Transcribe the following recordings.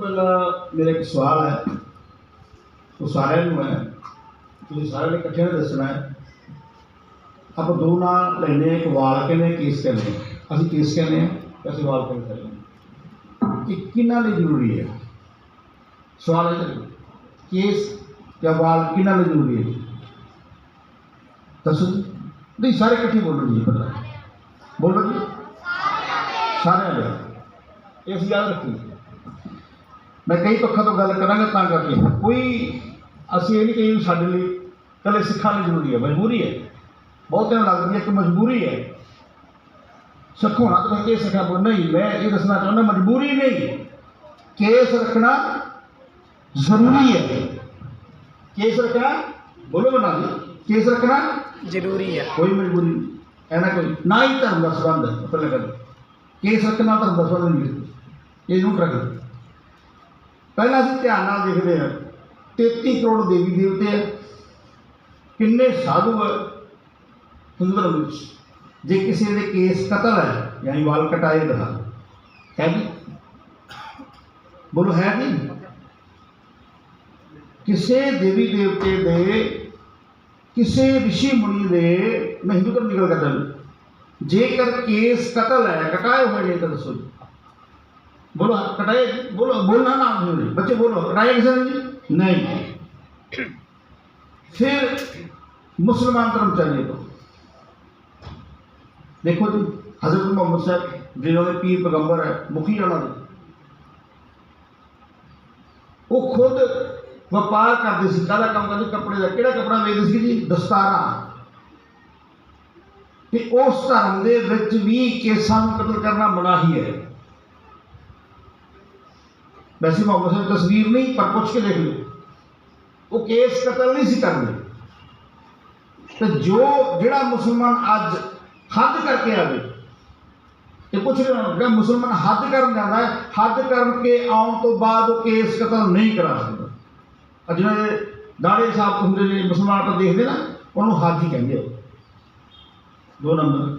ਪਹਿਲਾਂ ਮੇਰਾ ਇੱਕ ਸਵਾਲ ਹੈ ਉਹ ਸਾਰਿਆਂ ਨੂੰ ਹੈ ਤੁਸੀਂ ਸਾਰਿਆਂ ਨੇ ਇਕੱਠੇ ਨੇ ਦੱਸਣਾ ਹੈ ਆਪਾਂ ਦੋ ਨਾਂ ਲੈਨੇ ਆ, ਇੱਕ ਵਾਲ ਕਹਿੰਦੇ ਆ, ਕੇਸ ਕਹਿੰਦੇ ਆ। ਅਸੀਂ ਕੇਸ ਕਹਿੰਦੇ ਆ ਤੇ ਅਸੀਂ ਵਾਲ ਕਹਿੰਦੇ ਹਾਂ ਕਿ ਕਿਹਨਾਂ ਲਈ ਜ਼ਰੂਰੀ ਹੈ ਸਵਾਲ ਹੈ ਜੀ। ਕੇਸ ਜਾਂ ਵਾਲ ਕਿਹਨਾਂ ਲਈ ਜ਼ਰੂਰੀ ਹੈ ਦੱਸੋ ਜੀ ਨਹੀਂ ਸਾਰੇ ਇਕੱਠੇ ਬੋਲੋ ਜੀ ਪਤਾ ਬੋਲੋ ਜੀ ਸਾਰਿਆਂ ਲਈ ਇਹ ਅਸੀਂ ਯਾਦ ਰੱਖੀਏ ਮੈਂ ਕਈ ਪੱਖਾਂ ਤੋਂ ਗੱਲ ਕਰਾਂਗਾ ਤਾਂ ਕਰਕੇ। ਕੋਈ ਅਸੀਂ ਇਹ ਨਹੀਂ ਕਹੀ ਸਾਡੇ ਲਈ ਕੱਲੇ ਸਿੱਖਾਂ ਲਈ ਜ਼ਰੂਰੀ ਹੈ ਮਜਬੂਰੀ ਹੈ। ਬਹੁਤਿਆਂ ਨੂੰ ਲੱਗਦੀ ਹੈ ਕਿ ਮਜਬੂਰੀ ਹੈ। ਸਿੱਖ ਹੋਣਾ ਤਾਂ ਕੇਸ ਰੱਖਣਾ ਪਊ ਨਹੀਂ। ਮੈਂ ਇਹ ਦੱਸਣਾ ਚਾਹੁੰਦਾ ਮਜਬੂਰੀ ਨਹੀਂ। ਕੇਸ ਰੱਖਣਾ ਜ਼ਰੂਰੀ ਹੈ। ਕੇਸ ਰੱਖਣਾ ਬੋਲੋ ਬਣਾ ਜੀ ਕੇਸ ਰੱਖਣਾ ਜ਼ਰੂਰੀ ਹੈ। ਕੋਈ ਮਜਬੂਰੀ ਨਹੀਂ। ਐਨਾ ਕੋਈ ਨਾ ਹੀ ਧਰਮ ਦਾ ਸੰਬੰਧ ਹੈ ਪਹਿਲਾਂ ਗੱਲ ਕੇਸ ਰੱਖਣਾ ਧਰਮ ਦਾ ਸੰਬੰਧ ਨਹੀਂ। ਇਹ ਨੂੰ ਰੱਖ ਪਹਿਲਾਂ ਅਸੀਂ ਧਿਆਨ ਨਾਲ ਦੇਖਦੇ ਹਾਂ 33 ਕਰੋੜ ਦੇਵੀ ਦੇਵਤੇ ਹੈ ਕਿੰਨੇ ਸਾਧੂ ਹੈ ਹਿੰਦੂ ਧਰਮ ਵਿੱਚ ਜੇ ਕਿਸੇ ਦੇ ਕੇਸ ਕਤਲ ਹੈ, ਯਾਨੀ ਵਾਲ ਕਟਾਏ ਦਾ, ਹੈ ਵੀ ਬੋਲੋ, ਹੈ ਨਹੀਂ? ਕਿਸੇ ਦੇਵੀ ਦੇਵਤੇ ਦੇ, ਕਿਸੇ ਰਿਸ਼ੀ ਮੁਨੀ ਦੇ, ਮੈਂ ਹਿੰਦੂ ਧਰਮ ਦੀ ਗੱਲ ਕਰਦਾ ਜੇਕਰ ਕੇਸ ਕਤਲ ਹੈ, ਕਟਾਏ ਹੋਏ ਨੇ, ਤਾਂ ਦੱਸੋ ਜੀ। ਬੋਲੋ ਕਟਾਏ ਬੋਲੋ ਬੋਲਣਾ ਨਾ ਨਹੀਂ ਬੱਚੇ ਬੋਲੋ ਕਟਾਏ ਕਿਸੇ ਨੇ ਜੀ ਨਹੀਂ ਫਿਰ ਮੁਸਲਮਾਨ ਧਰਮ ਚੱਲੀਏ ਤਾਂ ਦੇਖੋ ਜੀ ਹਜ਼ਰਤ ਮੁਹੰਮਦ ਸਾਹਿਬ ਜਿਹਨਾਂ ਦੇ ਪੀਰ ਪੈਗੰਬਰ ਹੈ ਮੁਖੀ ਉਹਨਾਂ ਦੇ ਉਹ ਖੁਦ ਵਪਾਰ ਕਰਦੇ ਸੀ ਕਾਹਦਾ ਕੰਮ ਕਰਦੇ ਕੱਪੜੇ ਦਾ ਕਿਹੜਾ ਕੱਪੜਾ ਵੇਚਦੇ ਸੀ ਜੀ ਦਸਤਾਰਾਂ ਤੇ ਉਸ ਧਰਮ ਦੇ ਵਿੱਚ ਵੀ ਕੇਸਾਂ ਨੂੰ ਕਤਲ ਕਰਨਾ ਮਨਾਹੀ ਹੈ ਵੈਸੇ ਮੁਹੰਮਦ ਸਾਹਿਬ ਦੀ ਤਸਵੀਰ ਨਹੀਂ, ਪਰ ਪੁੱਛ ਕੇ ਦੇਖ ਲਓ। ਉਹ ਕੇਸ ਕਤਲ ਨਹੀਂ ਸੀ ਕਰਦੇ ਤੇ ਜੋ ਜਿਹੜਾ ਮੁਸਲਮਾਨ ਅੱਜ ਹੱਦ ਕਰਕੇ ਆਵੇ ਤੇ ਪੁੱਛ ਰਹੇ ਹੋ ਮੁਸਲਮਾਨ ਹੱਦ ਕਰਨ ਜਾਂਦਾ ਹੈ, ਹੱਦ ਕਰਕੇ ਆਉਣ ਤੋਂ ਬਾਅਦ ਉਹ ਕੇਸ ਕਤਲ ਨਹੀਂ ਕਰਾ ਸਕਦਾ। ਅੱਜ ਜਿਹੜੇ ਦਾੜੇ ਸਾਹਿਬ ਹੁੰਦੇ ਨੇ, ਮੁਸਲਮਾਨ ਆਪਾਂ ਦੇਖਦੇ ਨਾ, ਉਹਨੂੰ ਹੱਦ ਹੀ ਕਹਿੰਦੇ ਆ ਦੋ ਨੰਬਰ।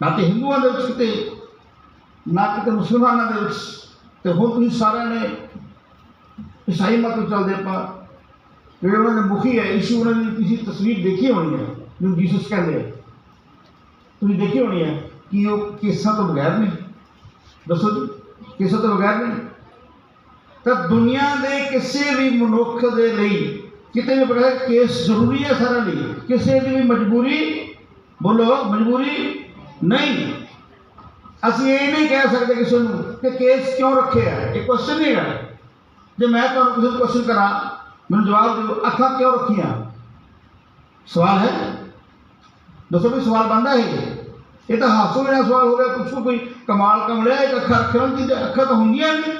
ਨਾ ਤੇ ਹਿੰਦੂਆਂ ਦੇ ਵਿੱਚ ਕਿਤੇ, ਨਾ ਕਿਤੇ ਮੁਸਲਮਾਨਾਂ ਦੇ ਵਿੱਚ ਤੇ ਹੁਣ ਤੁਸੀਂ ਸਾਰਿਆਂ ਨੇ ਈਸਾਈ ਮਤ ਤੋਂ ਚੱਲਦੇ ਆਪਾਂ। ਜਿਹੜੇ ਉਹਨਾਂ ਦੇ ਮੁਖੀ ਹੈ ਯਿਸੂ ਉਹਨਾਂ ਦੀ ਤੁਸੀਂ ਤਸਵੀਰ ਦੇਖੀ ਹੋਣੀ ਹੈ, ਜਿਹਨੂੰ ਜੀਸਸ ਕਹਿੰਦੇ ਆ। ਤੁਸੀਂ ਦੇਖੀ ਹੋਣੀ ਹੈ ਕਿ ਉਹ ਕੇਸਾਂ ਤੋਂ ਬਗੈਰ ਨਹੀਂ। ਦੱਸੋ ਜੀ, ਕੇਸਾਂ ਤੋਂ ਬਗੈਰ ਨਹੀਂ। ਤਾਂ ਦੁਨੀਆ ਦੇ ਕਿਸੇ ਵੀ ਮਨੁੱਖ ਦੇ ਲਈ ਕਿਤੇ ਵੀ ਬਗੈਰ ਕੇਸ ਜ਼ਰੂਰੀ ਹੈ ਸਾਰਿਆਂ ਲਈ। ਕਿਸੇ ਦੀ ਵੀ ਮਜਬੂਰੀ ਬੋਲੋ, ਮਜਬੂਰੀ ਨਹੀਂ। ਅਸੀਂ ਇਹ ਨਹੀਂ ਕਹਿ ਸਕਦੇ ਕਿਸੇ ਨੂੰ ਕਿ ਕੇਸ ਕਿਉਂ ਰੱਖਿਆ ਹੈ। ਇਹ ਕੁਐਸਚਨ ਨਹੀਂ ਹੈ ਜੇ ਮੈਂ ਤੁਹਾਨੂੰ ਕਿਸੇ ਨੂੰ ਕੁਐਸਚਨ ਕਰਾਂ, ਮੈਨੂੰ ਜਵਾਬ ਦਿਓ, ਅੱਖਾਂ ਕਿਉਂ ਰੱਖੀਆਂ? ਸਵਾਲ ਹੈ? ਦੱਸੋ ਵੀ ਸਵਾਲ ਬਣਦਾ ਹੈ ਇਹ? ਤਾਂ ਹਾਸੋ ਜਿਹੜਾ ਸਵਾਲ ਹੋ ਗਿਆ, ਪੁੱਛੋ ਕੋਈ ਕਮਾਲ ਕਮਲਿਆ, ਇੱਕ ਅੱਖਾਂ ਰੱਖਣ ਹੁੰਦੀ ਤੇ ਅੱਖਾਂ ਤਾਂ ਹੁੰਦੀਆਂ ਨਹੀਂ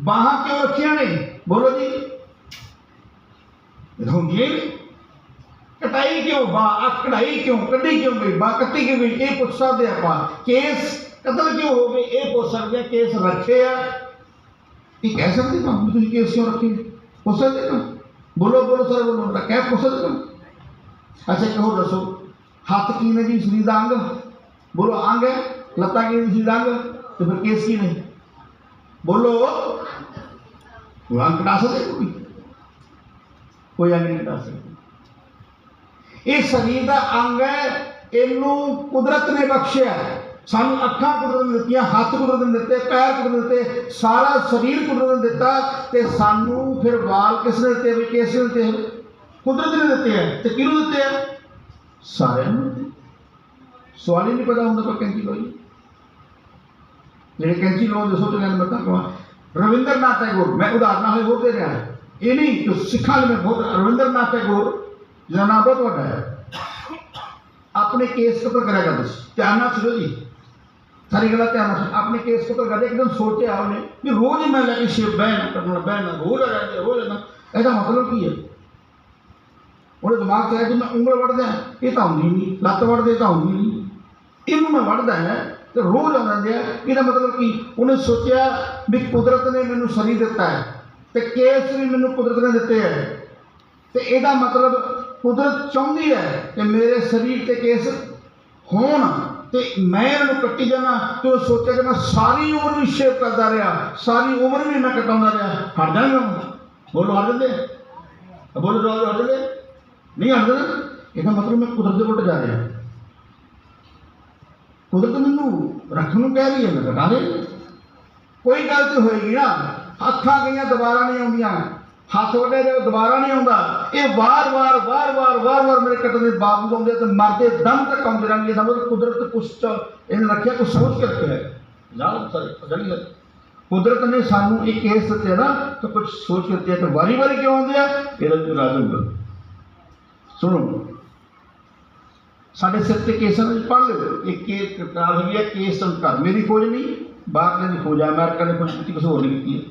ਬਾਹਾਂ ਕਿਉਂ ਰੱਖੀਆਂ ਨੇ? ਬੋਲੋ ਜੀ। ਇਹ ਹੁੰਦੀਆਂ ਨੇ। ਕਟਾਈ ਕਿਉਂ ਬਾ ਕਢਾਈ ਕਿਉਂ, ਕੱਢੀ ਕਿਉਂ ਗਈ ਬਾ ਕੱਟੀ ਕਿਉਂ ਗਈ? ਇਹ ਪੁੱਛ ਸਕਦੇ ਆਪਾਂ। ਕੇਸ ਕਤਲ ਕਿਉਂ ਹੋ ਗਏ, ਇਹ ਪੁੱਛ ਸਕਦੇ ਕੇਸ ਰੱਖੇ ਆ। ਇਹ ਕਹਿ ਸਕਦੇ ਨਾ ਤੁਸੀਂ ਕੇਸ ਕਿਉਂ ਰੱਖੇ? ਪੁੱਛ ਸਕਦੇ ਨਾ ਬੋਲੋ ਬੋਲੋ, ਸਰ, ਬੋਲੋ ਤਾਂ ਕਹਿ ਪੁੱਛ ਸਕਦੇ ਨਾ ਅੱਛਾ, ਇੱਕ ਹੋਰ ਦੱਸੋ। ਹੱਥ ਕੀ ਨੇ ਜੀ, ਸਰੀਰ ਦਾ ਅੰਗ? ਬੋਲੋ, ਅੰਗ ਹੈ। ਲੱਤਾਂ ਕੀ ਨੇ ਸਰੀਰ ਦਾ ਅੰਗ? ਤੇ ਫਿਰ ਕੇਸ ਕੀ ਨੇ? ਬੋਲੋ। ਉਹ ਅੰਗ ਕਟਾ ਸਕਦੇ ਕੋਈ? ਕੋਈ ਅੰਗ ਨਹੀਂ ਕਟਾ ਸਕਦਾ। ਇਹ ਸਰੀਰ ਦਾ ਅੰਗ ਹੈ, ਇਹਨੂੰ ਕੁਦਰਤ ਨੇ ਬਖਸ਼ਿਆ ਹੈ। ਸਾਨੂੰ ਅੱਖਾਂ ਕੁਦਰਤ ਨੇ ਦਿੱਤੀਆਂ, ਹੱਥ ਕੁਦਰਤ ਨੇ ਦਿੱਤੇ, ਪੈਰ ਕੁਦਰਤ ਨੇ ਦਿੱਤੇ, ਸਾਰਾ ਸਰੀਰ ਕੁਦਰਤ ਨੇ ਦਿੱਤਾ ਤੇ ਸਾਨੂੰ ਫਿਰ ਵਾਲ ਕਿਸ ਨੇ ਦਿੱਤੇ, ਵੀ ਕਿਸ ਨੇ ਦਿੱਤੇ? ਕੁਦਰਤ ਨੇ ਦਿੱਤੇ ਹੈ ਤੇ ਕਿਹਨੂੰ ਦਿੱਤੇ ਆ? ਸਾਰਿਆਂ ਨੂੰ ਦਿੱਤੇ। ਸਵਾਲ ਹੀ ਨਹੀਂ ਪਤਾ ਹੁੰਦਾ ਪਰ ਕੈਂਚੀ ਲੋਈ ਜਿਹੜੇ ਕੈਂਚੀ ਲੋਨ ਦੇ ਸੋਚਣ ਮੈਂ ਤਾਂ ਕਹਾਂ ਰਵਿੰਦਰਨਾਥ ਟੈਗੋਰ, ਮੈਂ ਉਦਾਹਰਨਾਂ ਹੋਏ ਹੋਰ ਦੇ ਰਿਹਾ ਇਹ ਨਹੀਂ ਕਿ ਸਿੱਖਾਂ ਲਈ ਮੈਂ ਬਹੁਤ, ਰਵਿੰਦਰਨਾਥ ਟੈਗੋਰ, ਜਿਹਦਾ ਨਾਮ ਬਹੁਤ ਵੱਡਾ ਹੈ। ਆਪਣੇ ਕੇਸ ਕਤਲ ਕਰਿਆ ਕਰਦਾ ਸੀ। ਧਿਆਨ ਨਾਲ ਸੁਣੋ ਜੀ ਸਾਰੀ ਗੱਲਾਂ ਧਿਆਨ ਨਾਲ ਸੁਣੋ। ਆਪਣੇ ਕੇਸ ਕਤਲ ਕਰਦੇ ਇੱਕਦਮ ਸੋਚਿਆ ਉਹਨੇ ਕਿ ਰੋਜ਼ ਹੀ ਮੈਂ ਲੈ ਕੇ ਸ਼ਿਵ ਬਹਿਣਾ ਕਰਨਾ ਬਹਿਣਾ ਰੋਜ਼ ਆ ਜਾਂਦੇ ਰੋਜ਼ ਆਣਾ ਇਹਦਾ ਮਤਲਬ ਕੀ ਹੈ ਉਹਦੇ ਦਿਮਾਗ 'ਚ ਆਇਆ ਕਿ ਮੈਂ ਉਂਗਲ ਵੜਦਾ ਇਹ ਤਾਂ ਹੁੰਦੀ ਨਹੀਂ ਲੱਤ ਵੜਦੇ ਤਾਂ ਹੁੰਦੀ ਨਹੀਂ ਇਹਨੂੰ ਮੈਂ ਵੜਦਾ ਹੈ ਤੇ ਰੋਜ਼ ਆਉਂਦਾ ਜਾਂਦੇ ਇਹਦਾ ਮਤਲਬ ਕੀ ਉਹਨੇ ਸੋਚਿਆ ਵੀ ਕੁਦਰਤ ਨੇ ਮੈਨੂੰ ਸਰੀਰ ਦਿੱਤਾ ਹੈ ਤੇ ਕੇਸ ਵੀ ਮੈਨੂੰ ਕੁਦਰਤ ਨੇ ਦਿੱਤੇ ਹੈ ਤੇ ਇਹਦਾ ਮਤਲਬ ਕੁਦਰਤ ਚਾਹੁੰਦੀ ਹੈ ਕਿ ਮੇਰੇ ਸਰੀਰ ਤੇ ਕੇਸ ਹੋਣ ਤੇ ਮੈਂ ਇਹਨਾਂ ਨੂੰ ਕੱਟੀ ਜਾਣਾ ਤੇ ਉਹ ਸੋਚਿਆ ਕਿ ਮੈਂ ਸਾਰੀ ਉਮਰ ਵੀ ਸ਼ੇਵ ਕਰਦਾ ਰਿਹਾ, ਸਾਰੀ ਉਮਰ ਵੀ ਮੈਂ ਕਟਾਉਂਦਾ ਰਿਹਾ। ਹਟ ਜਾਣਾ ਬੋਲੋ, ਹਟ ਜਾਂਦੇ ਬੋਲੋ ਰੋਜ਼ ਹਟ ਜਾਂਦੇ ਨਹੀਂ ਹਟਦੇ ਇਹਦਾ ਮਤਲਬ ਮੈਂ ਕੁਦਰਤ ਦੇ ਉਲਟ ਜਾ ਰਿਹਾ। ਕੁਦਰਤ ਮੈਨੂੰ ਰੱਖਣ ਨੂੰ ਕਹਿ ਰਹੀ ਹੈ, ਮੈਂ ਕਟਾ ਦੇ। ਕੋਈ ਗਲਤੀ ਹੋਏਗੀ ਨਾ। ਅੱਖਾਂ ਗਈਆਂ, ਦੁਬਾਰਾ ਨਹੀਂ ਆਉਂਦੀਆਂ। ਹੱਥ ਵੱਡੇ ਦੇ ਦੁਬਾਰਾ ਨਹੀਂ ਆਉਂਦਾ। ਇਹ ਵਾਰ-ਵਾਰ ਵਾਰ-ਵਾਰ ਵਾਰ-ਵਾਰ ਮੇਰੇ ਕੱਟਣ ਦੇ ਬਾਵਜੂਦ ਆਉਂਦੇ ਤੇ ਮਰਦੇ ਦਮ ਤੱਕ ਆਉਂਦੇ ਰਹਿਣਗੇ। ਇਹਦਾ ਕੁਦਰਤ ਕੁਛ ਇਹਨੇ ਰੱਖਿਆ, ਕੁਛ ਸੋਚ ਕੇ ਹੈ। ਜਾਓ ਸਰ ਕੁਦਰਤ ਨੇ ਸਾਨੂੰ ਇੱਕ ਕੇਸ ਦਿੱਤੇ ਨਾ, ਤਾਂ ਕੁਝ ਸੋਚ ਕੇ ਤੇ ਵਾਰੀ-ਵਾਰੀ ਕਿਉਂ ਆਉਂਦੇ ਆ? ਇਹਦਾ ਵੀ ਰਾਜੂ ਸੁਣੋ। ਸਾਡੇ ਸਿਰ ਤੇ ਕੇਸਾਂ ਵਿੱਚ ਪੜ੍ਹ ਲਿਓ। ਇੱਕ ਕੇਸ ਕਿਤਾਬ ਹੈ, ਕੇਸ ਸੰਕਰ ਮੇਰੀ ਖੋਜ ਨਹੀਂ। ਬਾਹਰਲੇ ਦੀ ਖੋਜ ਆ ਅਮਰੀਕਾ ਨੇ ਖੋਜ ਕੀਤੀ ਕਿਸੇ ਹੋਰ ਨੇ ਕੀਤੀ ਹੈ।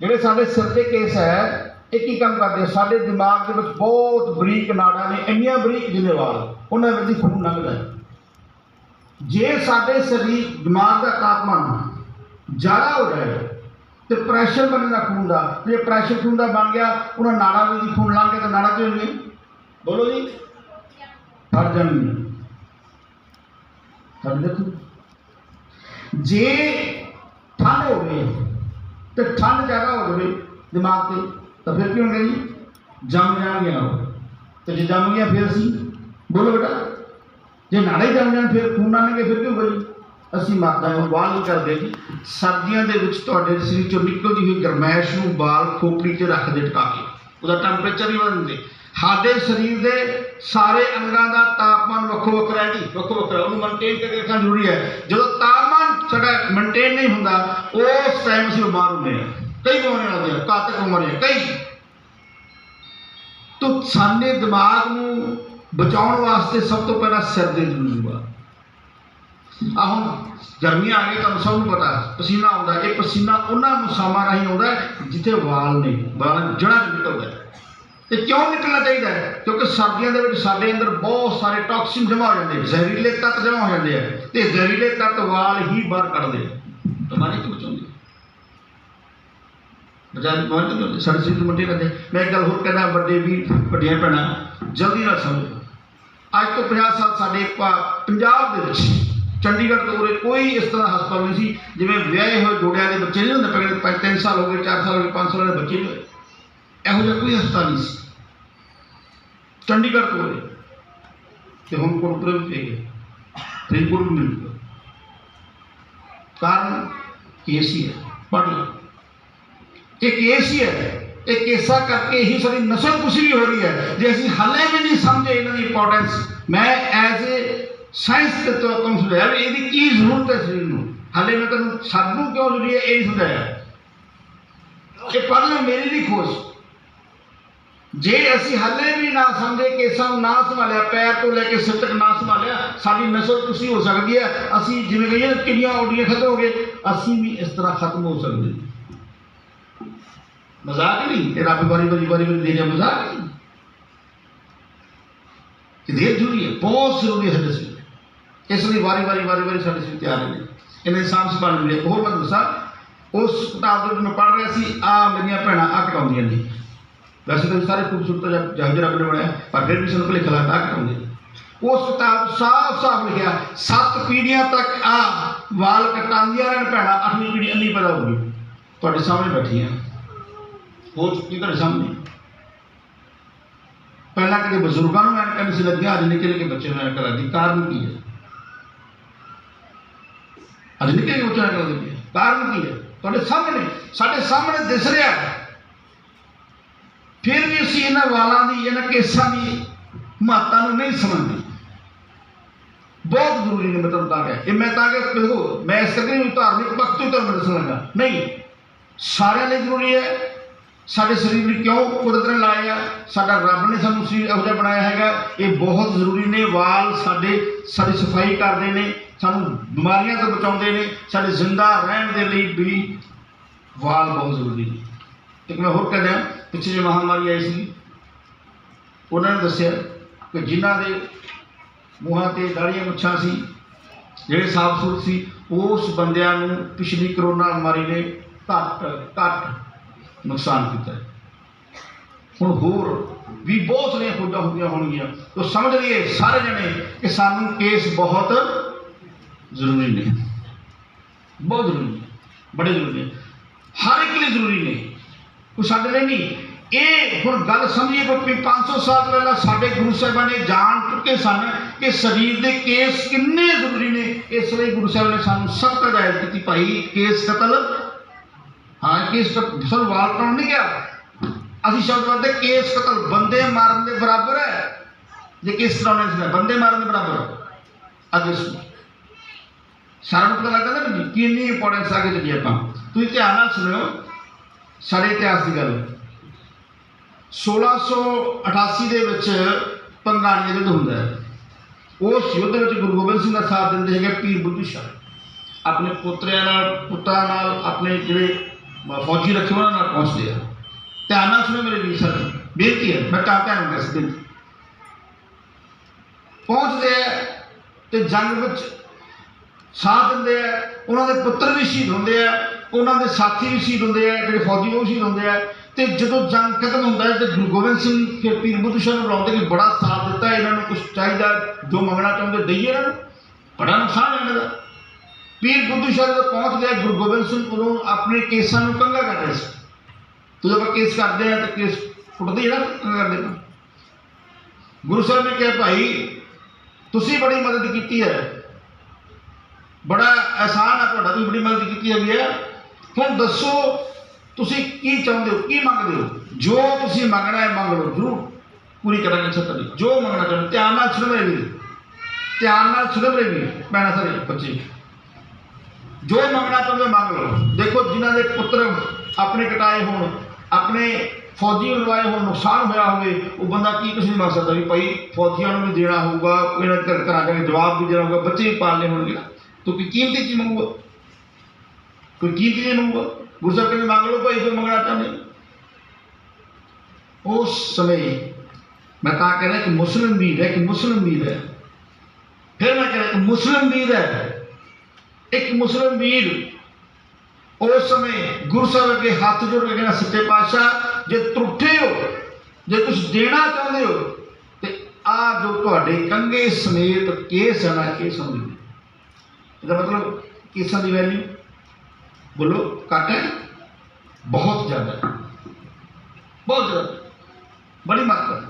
ਜਿਹੜੇ ਸਾਡੇ ਸਿਰ ਤੇ ਕੇਸ ਹੈ, ਇਹ ਕੀ ਕੰਮ ਕਰਦੇ ਸਾਡੇ ਦਿਮਾਗ ਦੇ ਵਿੱਚ ਬਹੁਤ ਬਰੀਕ ਨਾੜਾਂ ਨੇ, ਇੰਨੀਆਂ ਬਰੀਕ ਜਿਹਦੇ ਉਹਨਾਂ ਵਿੱਚ ਦੀ ਖੂਨ ਲੰਘਦਾ ਜੇ ਸਾਡੇ ਸਰੀਰ, ਦਿਮਾਗ ਦਾ ਤਾਪਮਾਨ ਜ਼ਿਆਦਾ ਹੋ ਜਾਏ ਤੇ ਪ੍ਰੈਸ਼ਰ ਬਣਦਾ ਖੂਨ ਦਾ ਜੇ ਪ੍ਰੈਸ਼ਰ ਖੂਨ ਦਾ ਬਣ ਗਿਆ, ਉਹਨਾਂ ਨਾੜਾਂ ਵਿੱਚ ਖੂਨ ਲੰਘ ਗਿਆ ਤਾਂ ਨਾੜਾਂ ਕਿਉਂ ਨਹੀਂ। ਬੋਲੋ ਜੀ। ਹਟ ਜਾਣਗੇ ਹਟ ਦੇਖੋ ਜੇ ਠੰਡ ਹੋਵੇ ਤੇ ਠੰਡ ਜ਼ਿਆਦਾ ਹੋ ਜਾਵੇ ਦਿਮਾਗ ਤੇ, ਤਾਂ ਫਿਰ ਕੀ ਹੋਣਾ ਜੀ? ਜੰਮ ਜਾਣਗੀਆਂ ਉਹ ਤੇ ਜੇ ਜੰਮ ਗਿਆ ਫਿਰ ਅਸੀਂ, ਬੋਲੋ ਬੇਟਾ, ਜੇ ਨਾਲੇ ਜੰਮ ਜਾਣ ਫਿਰ ਖੂਨ ਆਣਗੇ ਫਿਰ ਕਿਉਂ ਬਈ ਅਸੀਂ ਮਾਤਾ ਨੂੰ ਬਾਹਰ ਨਹੀਂ ਕਰਦੇ ਜੀ। ਸਰਦੀਆਂ ਦੇ ਵਿੱਚ ਤੁਹਾਡੇ ਸਰੀਰ ਚੋਂ ਨਿਕਲਦੀ ਹੋਈ ਗਰਮੈਸ਼ ਨੂੰ ਬਾਲ ਖੋਪੜੀ 'ਚ ਰੱਖਦੇ ਟਿਕਾ ਕੇ ਉਹਦਾ ਟੈਂਪਰੇਚਰ ਹੀ ਵਧਦੇ ਸਾਡੇ ਸਰੀਰ ਦੇ ਸਾਰੇ ਅੰਗਾਂ ਦਾ ਤਾਪਮਾਨ ਵੱਖੋ ਵੱਖਰਾ ਹੈ ਜੀ। ਵੱਖੋ ਵੱਖਰਾ, ਉਹਨੂੰ ਮੇਨਟੇਨ ਕਰਕੇ ਰੱਖਣਾ ਜ਼ਰੂਰੀ ਹੈ। ਜਦੋਂ ਤਾਪ ਸਾਡਾ ਮੇਨਟੇਨ ਨਹੀਂ ਹੁੰਦਾ ਉਸ ਟਾਈਮ ਅਸੀਂ ਬਿਮਾਰ ਹੁੰਦੇ ਹਾਂ ਕਈ ਬਿਮਾਰੀਆਂ ਆਉਂਦੀਆਂ ਘਾਤਕ ਬਿਮਾਰੀਆਂ, ਕਈ। ਤੋ ਸਾਡੇ ਦਿਮਾਗ ਨੂੰ ਬਚਾਉਣ ਵਾਸਤੇ ਸਭ ਤੋਂ ਪਹਿਲਾਂ ਸਿਰ ਦੇ ਜ਼ਰੂਰੀ ਆ ਹੁਣ ਗਰਮੀਆਂ ਆ ਗਈ ਤੁਹਾਨੂੰ ਸਭ ਨੂੰ ਪਤਾ, ਪਸੀਨਾ ਆਉਂਦਾ। ਇਹ ਪਸੀਨਾ ਉਹਨਾਂ ਮੁਸਾਮਾਂ ਰਾਹੀਂ ਆਉਂਦਾ ਜਿੱਥੇ ਵਾਲ ਨੇ ਵਾਲ ਜੜ੍ਹਾਂ ਤੋਂ ਨਿਕਲਦਾ ਤੇ ਕਿਉਂ ਨਿਕਲਣਾ ਚਾਹੀਦਾ ਹੈ? ਕਿਉਂਕਿ ਸਰਦੀਆਂ ਦੇ ਵਿੱਚ ਸਾਡੇ ਅੰਦਰ ਬਹੁਤ ਸਾਰੇ ਟੌਕਸਿਨ ਜਮ੍ਹਾਂ ਹੋ ਜਾਂਦੇ ਜ਼ਹਿਰੀਲੇ ਤੱਤ ਜਮ੍ਹਾਂ ਹੋ ਜਾਂਦੇ ਆ ਤੇ ਜ਼ਹਿਰੀਲੇ ਤੱਤ ਵਾਲ ਹੀ ਬਾਹਰ ਕੱਢਦੇ ਆ। ਬਿਮਾਰੀ ਤੋਂ ਬਚਾਉਂਦੇ ਬਜਾਏ ਬਿਮਾਰੀ ਤੋਂ ਬਚਾਉਂਦੇ ਸਾਡੇ ਸਰੀਰ ਨੂੰ ਰਹਿੰਦੇ ਮੈਂ ਇੱਕ ਗੱਲ ਹੋਰ ਕਹਿੰਦਾ, ਵੱਡੇ ਵੀ ਵੱਡੀਆਂ ਭੈਣਾਂ, ਜਲਦੀ ਨਾਲ ਸਮਝੋ ਅੱਜ ਤੋਂ 50 ਸਾਲ ਸਾਡੇ ਪੰਜਾਬ ਦੇ ਵਿੱਚ ਚੰਡੀਗੜ੍ਹ ਤੋਂ ਉਰੇ ਕੋਈ ਇਸ ਤਰ੍ਹਾਂ ਹਸਪਤਾਲ ਨਹੀਂ ਸੀ, ਜਿਵੇਂ ਵਿਆਹੇ ਹੋਏ ਜੋੜਿਆਂ ਦੇ ਬੱਚੇ ਨਹੀਂ ਹੁੰਦੇ, ਪਹਿਲੇ ਪੰਜ ਤਿੰਨ ਸਾਲ ਹੋ ਗਏ 4 ਸਾਲ ਹੋ ਗਏ 5 ਸਾਲ ਦੇ ਬੱਚੇ ਨਹੀਂ ਹੋਏ। ਇਹੋ ਜਿਹਾ ਕੋਈ ਹਸਪਤਾਲ ਨਹੀਂ ਸੀ। ਚੰਡੀਗੜ੍ਹ ਤੋਂ ਹੋਏ ਤੇ ਹੁਣ ਕੋਟਪੁਰੇ ਵੀ ਗਏ। ਫਰੀਦਕੋਟ ਵੀ ਮਿਲ ਗਿਆ ਕਾਰਨ ਕੇਸ ਹੈ? ਪੜ੍ਹ ਲਓ। ਇਹ ਕੇਸ ਹੀ ਹੈ ਇਹ ਕੇਸਾਂ ਕਰਕੇ ਹੀ ਸਾਡੀ ਨਸਲ ਕੁਸ਼ੀ ਵੀ ਹੋ ਰਹੀ ਹੈ। ਜੇ ਅਸੀਂ ਹਾਲੇ ਵੀ ਨਹੀਂ ਸਮਝੇ ਇਹਨਾਂ ਦੀ ਇੰਪੋਰਟੈਂਸ ਮੈਂ ਐਜ਼ ਏ ਸਾਇੰਸ ਦੇ ਤੋਂ ਕੰਸੂਲਿਆ ਵੀ ਇਹਦੀ ਕੀ ਜ਼ਰੂਰਤ ਹੈ ਸਰੀਰ ਨੂੰ। ਹਾਲੇ ਮੈਂ ਤੁਹਾਨੂੰ ਸਾਨੂੰ ਕਿਉਂ ਜ਼ਰੂਰੀ ਹੈ ਇਹ ਨਹੀਂ ਸਮਝਾਇਆ? ਇਹ ਪੜ੍ਹ ਲਓ, ਮੇਰੀ ਨਹੀਂ ਖੋਜ। ਜੇ ਅਸੀਂ ਹਾਲੇ ਵੀ ਨਾ ਸਮਝੇ ਕੇਸਾਂ ਨੂੰ ਨਾ ਸੰਭਾਲਿਆ, ਪੈਰ ਤੋਂ ਲੈ ਕੇ ਸਿਰ ਤੱਕ ਨਾ ਸੰਭਾਲਿਆ, ਸਾਡੀ ਨਸਲ ਤੁਸੀਂ ਹੋ ਸਕਦੀ ਹੈ। ਅਸੀਂ ਜਿਵੇਂ ਕਹੀਏ ਕਿੰਨੀਆਂ ਔਡੀਆਂ ਖਤਮ ਹੋ ਗਏ ਅਸੀਂ ਵੀ ਇਸ ਤਰ੍ਹਾਂ ਖਤਮ ਹੋ ਸਕਦੇ ਮਜ਼ਾਕ ਨਹੀਂ? ਇਹ ਰੱਬ ਵਾਰੀ ਵਾਰੀ ਵਾਰੀ ਵਾਰੀ ਦੇ ਰਿਹਾ ਮਜ਼ਾਕ ਨਹੀਂ? ਇਹ ਦੇਰ ਜ਼ਰੂਰੀ ਹੈ, ਬਹੁਤ ਜ਼ਰੂਰੀ ਹੈ ਦਸੀ ਇਸ ਲਈ ਵਾਰੀ ਵਾਰੀ ਵਾਰੀ ਵਾਰੀ ਸਾਡੇ ਸਿਰ ਤਿਆਰ ਨੇ ਇਹਨੇ ਸਾਂਭ ਸੰਭਾਲ ਮਿਲੇ ਹੋਰ ਮੈਂ ਦੱਸਾਂ, ਉਸ ਕਿਤਾਬ ਦੇ ਵਿੱਚ ਮੈਂ ਪੜ੍ਹ ਰਿਹਾ ਸੀ ਆ ਮੇਰੀਆਂ ਭੈਣਾਂ ਆ ਕਟਾਉਂਦੀਆਂ ਨੇ। ਵੈਸੇ ਤਾਂ ਸਾਰੇ ਖੂਬਸੂਰਤ ਜਹਾਜ਼ ਰੱਬ ਨੇ ਬਣਾਇਆ, ਪਰ ਫਿਰ ਵੀ ਸਾਨੂੰ ਭੁਲੇਖਾ ਲੱਗਦਾ ਆ ਉਸ ਕਿਤਾਬ ਸਾਫ਼ ਸਾਫ਼ ਲਿਖਿਆ, ਸੱਤ ਪੀੜ੍ਹੀਆਂ ਤੱਕ ਆ, ਵਾਲ ਕਟਾਉਂਦੀਆਂ ਰਹਿਣ ਭੈਣਾਂ, ਅੱਠਵੀਂ ਪੀੜ੍ਹੀ ਅੰਨੀ ਪੈਦਾ ਹੋਊਗੀ ਤੁਹਾਡੇ ਸਾਹਮਣੇ ਬੈਠੀਆਂ ਹੋ ਚੁੱਕੀ ਤੁਹਾਡੇ ਸਾਹਮਣੇ? ਪਹਿਲਾਂ ਕਦੇ ਬਜ਼ੁਰਗਾਂ ਨੂੰ ਐਨਕਾਂ ਨਹੀਂ ਸੀ ਲੱਗਿਆ, ਅੱਜ ਨਿੱਕੇ ਨਿੱਕੇ ਬੱਚੇ ਨੂੰ ਐਨਕਾਂ ਲੱਗਦੀ ਕਾਰਨ ਕੀ ਹੈ? ਅੱਜ ਨਿੱਕੇ ਨਿੱਕੇ ਬੱਚੇ ਨੂੰ ਐਨਕਾਂ ਲੱਗਦੀ ਕਾਰਨ ਕੀ ਹੈ? ਤੁਹਾਡੇ ਸਾਹਮਣੇ, ਸਾਡੇ ਸਾਹਮਣੇ ਦਿਸ ਰਿਹਾ ਹੈ। ਫਿਰ ਵੀ ਅਸੀਂ ਇਹਨਾਂ ਵਾਲਾਂ ਦੀ, ਇਹਨਾਂ ਕੇਸਾਂ ਦੀ ਮਹੱਤਤਾ ਨੂੰ ਨਹੀਂ ਸਮਝਦੇ। ਬਹੁਤ ਜ਼ਰੂਰੀ ਨੇ ਮਤਲਬ ਤਾਂ ਕਿਹਾ। ਇਹ ਮੈਂ ਤਾਂ ਕਿ ਦੇਖੋ, ਮੈਂ ਇਸ ਕਰਕੇ ਨੂੰ ਧਾਰਮਿਕ ਪੱਖ ਤੋਂ ਤੁਹਾਨੂੰ ਦੱਸਣ ਨਹੀਂ, ਸਾਰਿਆਂ ਲਈ ਜ਼ਰੂਰੀ ਹੈ। ਸਾਡੇ ਸਰੀਰ ਲਈ ਕਿਉਂ ਕੁਦਰਤ ਨੇ ਲਾਇਆ ਸਾਡਾ ਰੱਬ ਨੇ ਸਾਨੂੰ ਸਰੀਰ ਇਹੋ ਜਿਹਾ ਬਣਾਇਆ ਹੈਗਾ। ਇਹ ਬਹੁਤ ਜ਼ਰੂਰੀ ਨੇ। ਵਾਲ ਸਾਡੇ, ਸਾਡੀ ਸਫ਼ਾਈ ਕਰਦੇ ਨੇ। ਸਾਨੂੰ ਬਿਮਾਰੀਆਂ ਤੋਂ ਬਚਾਉਂਦੇ ਨੇ। ਸਾਡੇ ਜ਼ਿੰਦਾ ਰਹਿਣ ਦੇ ਲਈ ਵੀ ਵਾਲ ਬਹੁਤ ਜ਼ਰੂਰੀ ਨੇ। ਇੱਕ ਮੈਂ ਹੋਰ ਕਹਿੰਦਾ ਪਿੱਛੇ ਜੇ ਮਹਾਮਾਰੀ ਆਈ ਸੀ। ਉਹਨਾਂ ਨੇ ਦੱਸਿਆ ਕਿ ਜਿਨ੍ਹਾਂ ਦੇ ਮੂੰਹਾਂ ਤੇ ਦਾੜੀਆਂ ਮੁੱਛਾਂ ਸੀ, ਜਿਹੜੇ ਸਾਫ਼ ਸੁਥਰੇ ਸੀ, ਉਸ ਬੰਦਿਆਂ ਨੂੰ ਪਿਛਲੀ ਕਰੋਨਾ ਬਿਮਾਰੀ ਨੇ ਘੱਟ ਘੱਟ ਨੁਕਸਾਨ ਕੀਤਾ। ਹੁਣ ਹੋਰ ਵੀ ਬਹੁਤ ਸਾਰੀਆਂ ਖੋਜਾਂ ਹੁੰਦੀਆਂ ਹੋਣਗੀਆਂ। ਤੋ ਸਮਝ ਲਈਏ ਸਾਰੇ ਜਣੇ ਕਿ ਸਾਨੂੰ ਕੇਸ ਬਹੁਤ ਜ਼ਰੂਰੀ ਨੇ। ਬਹੁਤ ਜ਼ਰੂਰੀ ਨੇ, ਬੜੇ ਜ਼ਰੂਰੀ ਨੇ। ਹਰ ਇੱਕ ਲਈ ਜ਼ਰੂਰੀ ਨੇ। ਉਹ ਸਾਡੇ ਲਈ ਨਹੀਂ ਇਹ ਹੁਣ ਗੱਲ ਸਮਝੀਏ ਕਿ 500 ਸਾਲ ਪਹਿਲਾਂ ਸਾਡੇ ਗੁਰੂ ਸਾਹਿਬਾਨ ਨੇ ਜਾਣ ਚੁੱਕੇ ਸਨ ਕਿ ਸਰੀਰ ਦੇ ਕੇਸ ਕਿੰਨੇ ਜ਼ਰੂਰੀ ਨੇ। ਇਸ ਲਈ ਗੁਰੂ ਸਾਹਿਬ ਨੇ ਸਾਨੂੰ ਸਖਤ ਹਦਾਇਤ ਕੀਤੀ ਭਾਈ, ਕੇਸ ਕਤਲ। ਹਾਂ, ਕੇਸ ਕਤਲ। ਸਾਨੂੰ ਵਾਲ ਕਰਾਉਣ ਨਹੀਂ ਗਿਆ। ਅਸੀਂ ਸ਼ਬਦ ਵਰਤੇ ਕੇਸ ਕਤਲ। ਬੰਦੇ ਮਾਰਨ ਦੇ ਬਰਾਬਰ ਹੈ। ਜੇ ਕੇਸ ਕਰਾਉਣੇ ਸੀ ਬੰਦੇ ਮਾਰਨ ਦੇ ਬਰਾਬਰ ਹੈ। ਅੱਗੇ ਸੁਣੋ ਸਾਰਿਆਂ ਨੂੰ ਪਤਾ ਲੱਗਦਾ ਨਾ ਕਿੰਨੀ ਇੰਪੋਰਟੈਂਸ ਆ ਕੇ ਚੱਲੀ ਆਪਾਂ। ਤੁਸੀਂ ਧਿਆਨ ਨਾਲ ਸੁਣਿਓ। ਸਾਡੇ ਇਤਿਹਾਸ ਦੀ ਗੱਲ। 1688 ਦੇ ਵਿੱਚ ਪੰਗਾਣੀ ਦੇ ਯੁੱਧ ਹੁੰਦਾ ਹੈ। ਉਸ ਯੁੱਧ ਵਿੱਚ ਗੁਰੂ ਗੋਬਿੰਦ ਸਿੰਘ ਦਾ ਸਾਥ ਦਿੰਦੇ ਹੈਗੇ ਪੀਰ ਬੁੱਧੂ ਸ਼ਾਹ। ਆਪਣੇ ਪੁੱਤਰਿਆਂ ਨਾਲ, ਪੁੱਤਾਂ ਨਾਲ, ਆਪਣੇ ਜਿਹੜੇ ਫੌਜੀ ਰੱਖੇ ਉਹਨਾਂ ਨਾਲ ਪਹੁੰਚਦੇ ਆ। ਧਿਆਨ ਨਾਲ ਸੁਣੋ ਮੇਰੇ ਵੀਰ ਸਰ, ਬੇਨਤੀ ਹੈ, ਮੈਂ ਤਾਂ ਧਿਆਨ ਨਾਲ ਸਿੱਧੇ ਪਹੁੰਚਦੇ ਆ ਤੇ ਜੰਗ ਵਿੱਚ ਸਾਥ ਦਿੰਦੇ ਆ, ਉਹਨਾਂ ਦੇ ਪੁੱਤਰ ਵੀ ਸ਼ਹੀਦ ਹੁੰਦੇ ਆ। ਉਹਨਾਂ ਦੇ ਸਾਥੀ ਵੀ ਸ਼ਹੀਦ ਹੁੰਦੇ ਆ, ਜਿਹੜੇ ਫੌਜੀ ਉਹ ਸ਼ਹੀਦ ਹੁੰਦੇ ਆ। ਤੇ ਜਦੋਂ ਜੰਗ ਖਤਮ ਹੁੰਦਾ ਹੈ, ਤੇ ਗੁਰੂ ਗੋਬਿੰਦ ਸਿੰਘ ਫਿਰ ਪੀਰ ਬੁੱਧੂ ਸ਼ਾਹ ਨੂੰ ਬੁਲਾਉਂਦੇ ਕਿ ਬੜਾ ਸਾਥ ਦਿੱਤਾ ਇਹਨਾਂ ਨੂੰ ਕੁਝ ਚਾਹੀਦਾ, ਜੋ ਮੰਗਣਾ ਚਾਹੁੰਦੇ ਦਈਏ ਇਹਨਾਂ ਨੂੰ। ਬੜਾ ਨੁਕਸਾਨ ਹੈ ਇਹਨਾਂ ਦਾ। ਪੀਰ ਬੁੱਧੂ ਸ਼ਾਹ ਜਦੋਂ ਪਹੁੰਚ ਗਿਆ, ਗੁਰੂ ਗੋਬਿੰਦ ਸਿੰਘ ਕੋਲੋਂ ਆਪਣੇ ਕੇਸਾਂ ਨੂੰ ਕੰਗਾ ਕਰ ਰਹੇ ਸੀ। ਜਦੋਂ ਆਪਾਂ ਕੇਸ ਕਰਦੇ ਆ ਤਾਂ ਕੇਸ ਫੁੱਟਦੇ ਜਿਹੜਾ ਕਰਦੇ ਤਾਂ। ਗੁਰੂ ਸਾਹਿਬ ਨੇ ਕਿਹਾ, ਭਾਈ, ਤੁਸੀਂ ਬੜੀ ਮਦਦ ਕੀਤੀ ਹੈ। ਬੜਾ ਆਸਾਨ ਹੈ ਤੁਹਾਡਾ ਵੀ ਬੜੀ ਮਦਦ ਕੀਤੀ ਹੈਗੀ ਹੈ। ਹੁਣ ਦੱਸੋ, ਤੁਸੀਂ ਕੀ ਚਾਹੁੰਦੇ ਹੋ, ਕੀ ਮੰਗਦੇ ਹੋ? ਜੋ ਤੁਸੀਂ ਮੰਗਣਾ ਹੈ, ਮੰਗ ਲਓ, ਜ਼ਰੂਰ। ਪੂਰੀ ਕਰਾਂਗੇ ਛੱਤਰ ਜੋ ਮੰਗਣਾ ਚਾਹੁੰਦੇ ਧਿਆਨ ਨਾਲ ਸੁਣੋ ਰਹੇ ਵੀਰ ਧਿਆਨ ਨਾਲ ਸੁਣੋ ਰਹੇ ਵੀਰ ਪੈਣਾ ਸਾਰੇ, ਬੱਚੇ। ਜੋ ਮੰਗਣਾ ਚਾਹੁੰਦੇ ਮੰਗ ਲਓ। ਦੇਖੋ, ਜਿਨ੍ਹਾਂ ਦੇ ਪੁੱਤਰ ਆਪਣੇ ਕਟਾਏ ਹੋਣ, ਆਪਣੇ ਫੌਜੀ ਲਵਾਏ ਹੋਣ, ਨੁਕਸਾਨ ਹੋਇਆ ਹੋਵੇ, ਉਹ ਬੰਦਾ ਕੀ ਕੁਛ ਨਹੀਂ ਮੰਗ ਸਕਦਾ ਵੀ ਭਾਈ, ਫੌਜੀਆਂ ਨੂੰ ਵੀ ਦੇਣਾ ਹੋਊਗਾ ਇਹਨਾਂ ਦੇ ਘਰ ਘਰਾਂ ਜਾ ਕੇ ਜਵਾਬ ਵੀ ਦੇਣਾ ਹੋਊਗਾ, ਬੱਚੇ ਵੀ ਪਾਲਣੇ ਹੋਣਗੇ ਨਾ। ਤੋ ਕੋਈ ਕੀਮਤੀ ਚੀਜ਼ ਮੰਗੂਗਾ? ਕੋਈ ਕੀ ਕੀ ਮੰਗੂਗਾ? ਗੁਰੂ ਸਾਹਿਬ ਕਹਿੰਦੇ, ਮੰਗ ਲਓ ਭਾਈ ਜੋ ਮੰਗਣਾ ਚਾਹੁੰਦੇ ਉਸ ਸਮੇਂ ਮੈਂ ਤਾਂ ਕਹਿ ਰਿਹਾ ਕਿ ਮੁਸਲਿਮ ਵੀਰ ਹੈ ਕਿ ਮੁਸਲਿਮ ਵੀਰ ਹੈ। ਫਿਰ ਮੈਂ ਕਹਿ ਕਿ ਮੁਸਲਿਮ ਵੀਰ ਹੈ। ਇੱਕ ਮੁਸਲਿਮ ਵੀਰ ਉਸ ਸਮੇਂ ਗੁਰੂ ਸਾਹਿਬ ਅੱਗੇ ਹੱਥ ਜੋੜ ਕੇ ਕਹਿੰਦਾ, ਸੱਚੇ ਪਾਤਸ਼ਾਹ, ਜੇ ਤਰੁੱਠੇ ਹੋ, ਜੇ ਤੁਸੀਂ ਦੇਣਾ ਚਾਹੁੰਦੇ ਹੋ, ਤੇ ਆ ਜੋ ਤੁਹਾਡੇ ਕੰਗੇ ਸਮੇਤ ਕੇਸ ਹੈ ਨਾ ਕੇਸ ਹੁੰਦੀ ਇਹਦਾ ਮਤਲਬ ਕੇਸਾਂ ਦੀ ਵੈਲਿਊ ਬੋਲੋ ਘੱਟ ਹੈ ਬਹੁਤ ਜ਼ਿਆਦਾ ਹੈ। ਬਹੁਤ ਜ਼ਿਆਦਾ ਬੜੀ ਮਾਤਰਾ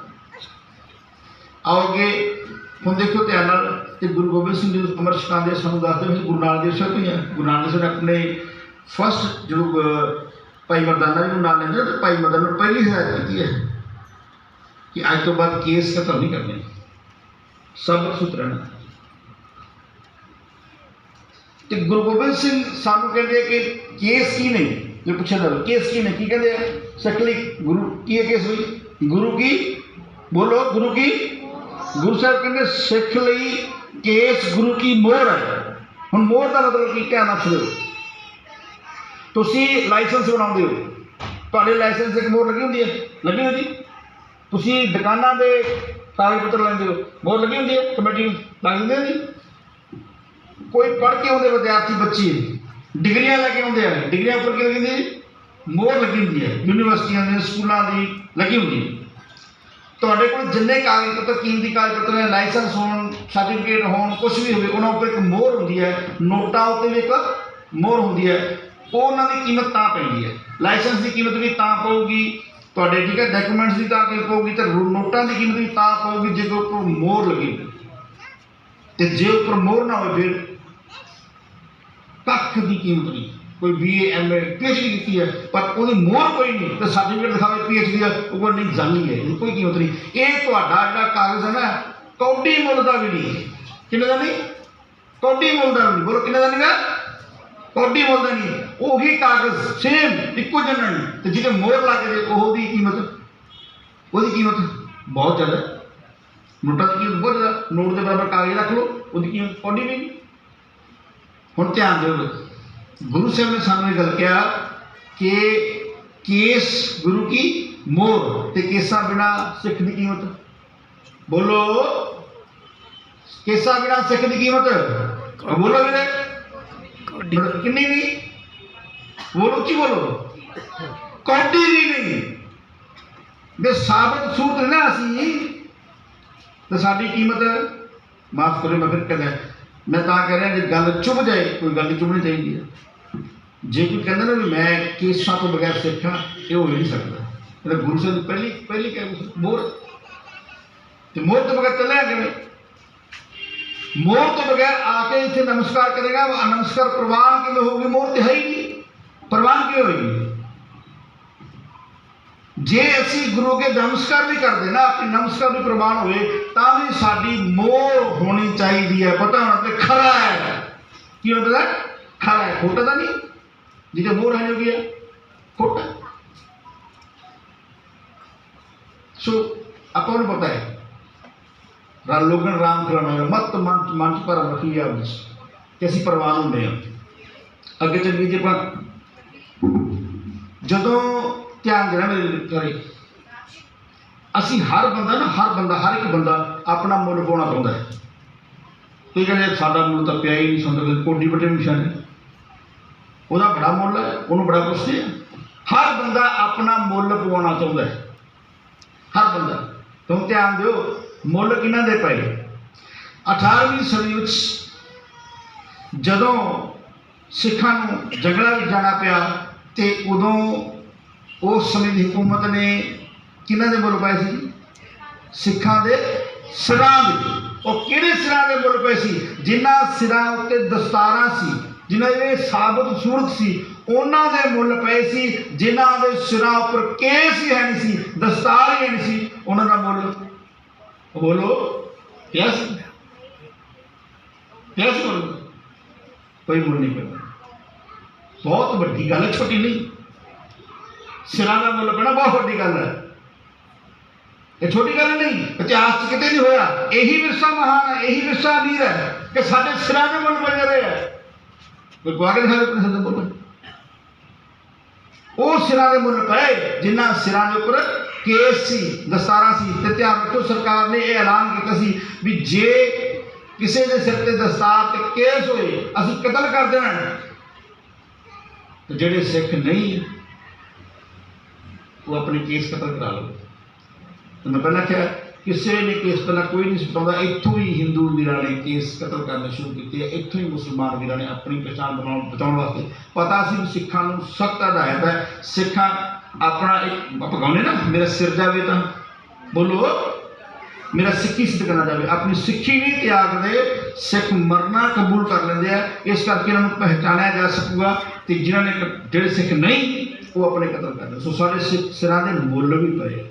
ਆਓਗੇ ਹੁਣ ਦੇਖੋ ਧਿਆਨ ਨਾਲ ਤੇ ਗੁਰੂ ਗੋਬਿੰਦ ਸਿੰਘ ਜੀ ਨੂੰ ਅਮਰ ਛਕਾਉਂਦੇ ਸਾਨੂੰ ਦੱਸਦੇ ਵੀ ਗੁਰੂ ਨਾਨਕ ਦੇਵ ਸਾਹਿਬ ਤੋਂ ਹੀ ਹੈ ਗੁਰੂ ਨਾਨਕ ਦੇਵ ਸਾਹਿਬ ਨੇ ਆਪਣੇ ਫਸਟ ਜਦੋਂ ਅਹ, ਭਾਈ ਮਰਦਾਨਾ ਜੀ ਨੂੰ ਨਾਲ ਲੈਂਦੇ ਤੇ ਭਾਈ ਮਰਦਾਨਾ ਨੂੰ ਪਹਿਲੀ ਹਦਾਇਤ ਕੀਤੀ ਹੈ ਕਿ ਅੱਜ ਤੋਂ ਤੇ ਗੁਰੂ ਗੋਬਿੰਦ ਸਿੰਘ ਸਾਨੂੰ ਕਹਿੰਦੇ ਆ ਕਿ ਕੇਸ ਕੀ ਨਹੀਂ ਜੇ ਪੁੱਛਿਆ ਜਾਵੇ ਕੇਸ ਕੀ ਨਹੀਂ ਕੀ ਕਹਿੰਦੇ ਆ? ਸਕਲੀ ਗੁਰੂ ਕੀ ਹੈ ਕੇਸ ਹੋਈ ਗੁਰੂ ਕੀ? ਬੋਲੋ, ਗੁਰੂ ਕੀ? ਗੁਰੂ ਸਾਹਿਬ ਕਹਿੰਦੇ, ਸਿੱਖ ਲਈ ਕੇਸ ਗੁਰੂ ਕੀ ਮੋਹਰ ਹੈ। ਹੁਣ ਮੋਹਰ ਦਾ ਮਤਲਬ ਕੀ? ਕਹਿਣਾ ਨਾਲ ਤੁਸੀਂ ਲਾਇਸੈਂਸ ਬਣਾਉਂਦੇ ਹੋ। ਤੁਹਾਡੇ ਲਾਇਸੈਂਸ ਇੱਕ ਮੋਹਰ ਲੱਗੀ ਹੁੰਦੀ ਹੈ? ਲੱਗੀ ਹੁੰਦੀ? ਤੁਸੀਂ ਦੁਕਾਨਾਂ ਦੇ ਕਾਗਜ਼ ਪੱਤਰ ਲੈਂਦੇ ਹੋ। ਮੋਹਰ ਲੱਗੀ ਹੁੰਦੀ ਹੈ? ਕਮੇਟੀ ਨੂੰ ਲੱਗ ਜਾਂਦੀ ਹੈ ਜੀ? ਕੋਈ ਪੜ੍ਹ ਕੇ ਆਉਂਦੇ ਵਿਦਿਆਰਥੀ ਬੱਚੇ, ਡਿਗਰੀਆਂ ਲੈ ਕੇ ਆਉਂਦੇ ਆ, ਡਿਗਰੀਆਂ ਉੱਪਰ ਕੀ ਲੱਗੀ ਹੁੰਦੀ ਮੋਹਰ ਲੱਗੀ ਹੁੰਦੀ ਹੈ, ਯੂਨੀਵਰਸਿਟੀਆਂ ਦੇ, ਸਕੂਲਾਂ ਦੀ ਲੱਗੀ ਹੁੰਦੀ ਹੈ। ਤੁਹਾਡੇ ਕੋਲ ਜਿੰਨੇ ਕਾਗਜ਼ ਪੱਤਰ ਕੀਮਤੀ ਕਾਗਜ਼ ਪੱਤਰ ਨੇ, ਲਾਇਸੈਂਸ ਹੋਣ, ਸਰਟੀਫਿਕੇਟ ਹੋਣ ਕੁਝ ਵੀ ਹੋਵੇ, ਉਹਨਾਂ ਉੱਪਰ ਇੱਕ ਮੋਹਰ ਹੁੰਦੀ ਹੈ। ਨੋਟਾਂ ਉੱਤੇ ਵੀ ਇੱਕ ਮੋਹਰ ਹੁੰਦੀ ਹੈ। ਉਹ ਉਹਨਾਂ ਦੀ ਕੀਮਤ ਤਾਂ ਪੈਂਦੀ ਹੈ। ਲਾਇਸੈਂਸ ਦੀ ਕੀਮਤ ਵੀ ਤਾਂ ਪਊਗੀ। ਤੁਹਾਡੇ ਠੀਕ ਹੈ, ਡਾਕੂਮੈਂਟਸ ਦੀ ਤਾਂ ਕੀਮਤ ਪਊਗੀ ਤੇ ਰੋ- ਨੋਟਾਂ ਦੀ ਕੀਮਤ ਵੀ ਤਾਂ ਪਊਗੀ ਜੇ ਕੋਈ ਉੱਪਰ ਮੋਹਰ ਲੱਗੀ ਹੋਵੇ। ਤੇ ਜੇ ਉੱਪਰ ਮੋਹਰ ਨਾ ਹੋਵੇ ਫਿਰ ਕੱਖ ਦੀ ਕੀਮਤ ਨਹੀਂ। ਕੋਈ ਬੀਏ ਐਮਏ ਪੀਐਚਡੀ ਕੀਤੀ ਹੈ, ਪਰ ਉਹਦੀ ਮੋਹਰ ਕੋਈ ਨਹੀਂ। ਤੇ ਸਰਟੀਫਿਕੇਟ ਦਿਖਾਵੇ ਪੀਐਚਡੀ ਦਾ, ਉਹ ਕੋਲ ਨਹੀਂ, ਜਾਣੀ ਹੈ ਇਹਦੀ ਕੋਈ ਕੀਮਤ ਨਹੀਂ। ਇਹ ਤੁਹਾਡਾ ਜਿਹੜਾ ਕਾਗਜ਼ ਹੈ ਨਾ ਕੌਡੀ ਮੁੱਲ ਦਾ ਵੀ ਨਹੀਂ ਕਿੰਨੇ ਦਾ ਨਹੀਂ? ਕੌਡੀ ਮੁੱਲ ਦਾ ਵੀ ਨਹੀਂ। ਬੋਲੋ, ਕਿੰਨੇ ਦਾ ਨਹੀਂ ਗਾ ਕੌਡੀ ਮੁੱਲ ਦਾ ਨਹੀਂ ਉਹੀ ਕਾਗਜ਼ ਸੇਮ ਇੱਕੋ ਜਿਹਾ ਨਹੀਂ। ਤੇ ਜਿਹਦੇ ਮੋਹਰ ਲੱਗ ਜੇ ਉਹਦੀ ਕੀਮਤ ਉਹਦੀ ਕੀਮਤ ਬਹੁਤ ਜ਼ਿਆਦਾ ਨੋਟਾਂ ਦੀ ਕੀਮਤ ਬਹੁਤ ਨੋਟ ਦੇ ਬਰਾਬਰ ਕਾਗਜ਼ ਰੱਖ ਲਓ ਉਹਦੀ ਕੀਮਤ ਵੀ ਨਹੀਂ ਹੁਣ ਧਿਆਨ ਦਿਓ ਗੁਰੂ ਸਾਹਿਬ ਨੇ ਸਾਨੂੰ ਇਹ ਗੱਲ ਕਿਹਾ ਕਿ ਕੇਸ ਗੁਰੂ ਕੀ ਮੋਹਰ ਤੇ ਕੇਸਾਂ ਬਿਨਾ ਸਿੱਖ ਦੀ ਕੀਮਤ। ਬੋਲੋ ਕੇਸਾਂ ਬਿਨਾ ਸਿੱਖ ਦੀ ਕੀਮਤ। ਬੋਲੋ ਵੀਰੇ। ਕਿੰਨੀ ਵੀ? ਬੋਲੋ ਕੀ ਬੋਲੋ? ਕੌਡੀ ਵੀ ਨਹੀਂ। ਜੇ ਸਾਬਤ ਸੂਰਤ ਨਾ ਅਸੀਂ ਤੇ ਸਾਡੀ ਕੀਮਤ ਮਾਫ ਕਰੋ ਮੈਂ ਫਿਰ ਕਹਿੰਦਾ ਮੈਂ ਤਾਂ ਕਹਿ ਰਿਹਾ ਜੇ ਗੱਲ ਚੁੱਭ ਜਾਏ ਕੋਈ ਗੱਲ ਨਹੀਂ ਚੁੱਭਣੀ ਚਾਹੀਦੀ ਹੈ ਜੇ ਕੋਈ ਕਹਿੰਦਾ ਨਾ ਵੀ ਮੈਂ ਕੇਸਾਂ ਤੋਂ ਬਗੈਰ ਸਿੱਖਾਂ ਇਹ ਹੋ ਹੀ ਨਹੀਂ ਸਕਦਾ ਇਹਦਾ ਗੁਰੂ ਸਾਹਿਬ ਦੀ ਪਹਿਲੀ ਪਹਿਲੀ ਕਹਿ ਮੋਰ ਤੇ ਮੋਰ ਤੋਂ ਬਗੈਰ ਚੱਲਿਆ ਕਿਵੇਂ ਮੋਰ ਤੋਂ ਬਗੈਰ ਆ ਕੇ ਇੱਥੇ ਨਮਸਕਾਰ ਕਰੇਗਾ ਉਹ ਨਮਸਕਾਰ ਪ੍ਰਵਾਨ ਕਿਵੇਂ ਹੋਊਗੀ ਮੋਰ ਤੇ ਹੈ ਹੀ ਨਹੀਂ ਪ੍ਰਵਾਨ ਕਿਵੇਂ ਹੋਏਗੀ ਜੇ ਅਸੀਂ ਗੁਰੂ ਕੇ ਨਮਸਕਾਰ ਵੀ ਕਰਦੇ ਨਾ ਆਪਣੀ ਨਮਸਕਾਰ ਵੀ ਪ੍ਰਵਾਨ ਹੋਵੇ ਤਾਂ ਵੀ ਸਾਡੀ ਮੋਹ ਹੋਣੀ ਚਾਹੀਦੀ ਹੈ। ਪਤਾ ਹੋਣਾ ਤੇ ਖਰਾ ਹੈ। ਕੀ ਹੁੰਦਾ ਖਰਾ ਹੈ। ਖੋਟਾ ਤਾਂ ਨਹੀਂ? ਜਿਹਦੇ ਮੋਹ ਰਹਿ ਜੋਗੀ ਹੈ ਖੋਟਾ। ਸੋ, ਆਪਾਂ ਨੂੰ ਪਤਾ ਹੈ, ਰਾ ਲੋਗਨ ਰਾਮ ਕਰਾਣਾ ਮਤ ਮੰਚ ਮੰਚ ਪਰ ਰਖੀ ਆ ਉਸ ਕਿ ਅਸੀਂ ਪ੍ਰਵਾਨ ਹੁੰਦੇ ਹਾਂ। ਅੱਗੇ ਚੱਲੀਏ ਜੇ ਆਪਾਂ। ਜਦੋਂ ਧਿਆਨ ਦੇਣਾ ਮੇਰੇ ਕਰੇ ਅਸੀਂ ਹਰ ਬੰਦਾ ਨਾ, ਹਰ ਬੰਦਾ, ਹਰ ਇੱਕ ਬੰਦਾ ਆਪਣਾ ਮੁੱਲ ਪਾਉਣਾ ਚਾਹੁੰਦਾ ਹੈ। ਕੋਈ ਕਹਿੰਦੇ ਸਾਡਾ ਮੁੱਲ ਤਾਂ ਪਿਆ ਹੀ ਨਹੀਂ ਸੰਦਰ ਕੋਡੀ ਬਟੇ ਨਿਸ਼ਾਨ ਹੈ ਉਹਦਾ ਬੜਾ ਮੁੱਲ ਹੈ, ਉਹਨੂੰ ਬੜਾ ਕੁਛ ਆ। ਹਰ ਬੰਦਾ ਆਪਣਾ ਮੁੱਲ ਪਵਾਉਣਾ ਚਾਹੁੰਦਾ ਹੈ। ਹਰ ਬੰਦਾ। ਤੁਮ ਧਿਆਨ ਦਿਓ, ਮੁੱਲ ਕਿਹਨਾਂ ਦੇ ਪਏ? 18ਵੀਂ ਸਦੀ ਵਿੱਚ ਜਦੋਂ ਸਿੱਖਾਂ ਨੂੰ ਜੰਗਲਾਂ ਵਿੱਚ ਜਾਣਾ ਪਿਆ ਤੇ ਉਦੋਂ ਉਸ ਸਮੇਂ ਦੀ ਹਕੂਮਤ ਨੇ ਕਿਹਨਾਂ ਦੇ ਮੁੱਲ ਪਏ ਸੀ ਸਿੱਖਾਂ ਦੇ ਸਿਰਾਂ ਦੇ। ਉਹ ਕਿਹੜੇ ਸਿਰਾਂ ਦੇ ਮੁੱਲ ਪਏ ਸੀ? ਜਿਨ੍ਹਾਂ ਸਿਰਾਂ ਉੱਤੇ ਦਸਤਾਰਾਂ ਸੀ, ਜਿਨ੍ਹਾਂ ਦੇ ਸਾਬਤ ਸੂਰਤ ਸੀ, ਉਹਨਾਂ ਦੇ ਮੁੱਲ ਪਏ ਸੀ, ਜਿਨ੍ਹਾਂ ਦੇ ਸਿਰਾਂ ਉੱਪਰ ਕੇਸ ਹੀ ਹੈ ਨਹੀਂ ਸੀ, ਦਸਤਾਰ ਹੀ ਹੈ ਨਹੀਂ ਸੀ, ਉਹਨਾਂ ਦਾ ਮੁੱਲ। ਬੋਲੋ ਯਸ ਯਸ ਬੋਲੋ ਕੋਈ ਮੁੱਲ ਨਹੀਂ ਪੈਂਦਾ ਬਹੁਤ ਵੱਡੀ ਗੱਲ ਹੈ, ਛੋਟੀ ਨਹੀਂ। ਸਿਰਾਂ ਦਾ ਮੁੱਲ ਪੈਣਾ, ਬਹੁਤ ਵੱਡੀ ਗੱਲ ਹੈ। ਇਹ ਛੋਟੀ ਗੱਲ ਨਹੀਂ, ਇਤਿਹਾਸ 'ਚ ਕਿਤੇ ਨਹੀਂ ਹੋਇਆ। ਇਹੀ ਵਿਰਸਾ ਮਹਾਨ ਹੈ, ਇਹੀ ਵਿਰਸਾ ਅਮੀਰ ਹੈ ਕਿ ਸਾਡੇ ਸਿਰਾਂ ਦੇ ਮੁੱਲ ਪੈ ਰਹੇ ਹੈ ਕੋਈ ਗਵਾੜੇ ਦਿਖਾਵੇ ਆਪਣੇ ਸਿਰ ਦੇ ਮੁੱਲ। ਉਹ ਸਿਰਾਂ ਦੇ ਮੁੱਲ ਪਏ ਜਿਨ੍ਹਾਂ ਸਿਰਾਂ ਦੇ ਉੱਪਰ ਕੇਸ ਸੀ, ਦਸਤਾਰਾਂ ਸੀ ਤੇ ਧਿਆਨ ਰੱਖੋ, ਸਰਕਾਰ ਨੇ ਇਹ ਐਲਾਨ ਕੀਤਾ ਸੀ ਵੀ ਜੇ ਕਿਸੇ ਦੇ ਸਿਰ ਤੇ ਦਸਤਾਰ ਤੇ ਕੇਸ ਹੋਏ, ਅਸੀਂ ਕਤਲ ਕਰ ਦੇਣਾ ਤੇ ਜਿਹੜੇ ਸਿੱਖ ਨਹੀਂ ਉਹ ਆਪਣੇ ਕੇਸ ਕਤਲ ਕਰਾ ਲਓ ਤੇ ਮੈਂ ਪਹਿਲਾਂ ਕਿਹਾ ਕਿਸੇ ਨੇ ਕੇਸ ਪਹਿਲਾਂ ਕੋਈ ਨਹੀਂ ਸਤਾਉਂਦਾ ਇੱਥੋਂ ਹੀ ਹਿੰਦੂ ਵੀਰਾਂ ਨੇ ਕੇਸ ਕਤਲ ਕਰਨੇ ਸ਼ੁਰੂ ਕੀਤੇ ਆ, ਇੱਥੋਂ ਹੀ ਮੁਸਲਮਾਨ ਵੀਰਾਂ ਨੇ ਆਪਣੀ ਪਛਾਣ ਬਣਾਉਣ ਬਚਾਉਣ ਵਾਸਤੇ। ਪਤਾ ਸੀ ਵੀ ਸਿੱਖਾਂ ਨੂੰ ਸਖਤ ਹਦਾਇਤ ਹੈ। ਸਿੱਖਾਂ ਆਪਣਾ ਇੱਕ ਆਪਾਂ ਨਾ ਮੇਰਾ ਸਿਰ ਜਾਵੇ ਤਾਂ। ਬੋਲੋ ਮੇਰਾ ਸਿੱਖੀ ਸਿੱਧ ਕਰਨਾ ਜਾਵੇ। ਆਪਣੀ ਸਿੱਖੀ ਨਹੀਂ ਤਿਆਗਦੇ ਸਿੱਖ ਮਰਨਾ ਕਬੂਲ ਕਰ ਲੈਂਦੇ ਆ। ਇਸ ਕਰਕੇ ਇਹਨਾਂ ਨੂੰ ਪਹਿਚਾਣਿਆ ਜਾ ਸਕੂਗਾ ਤੇ ਜਿਨ੍ਹਾਂ ਨੇ ਜਿਹੜੇ ਸਿੱਖ ਨਹੀਂ ਉਹ ਆਪਣੇ ਕਤਲ ਕਰਦੇ ਸੋ ਸਾਡੇ ਸਿਰਾਂ ਦੇ ਮੁੱਲ ਵੀ ਪਏ।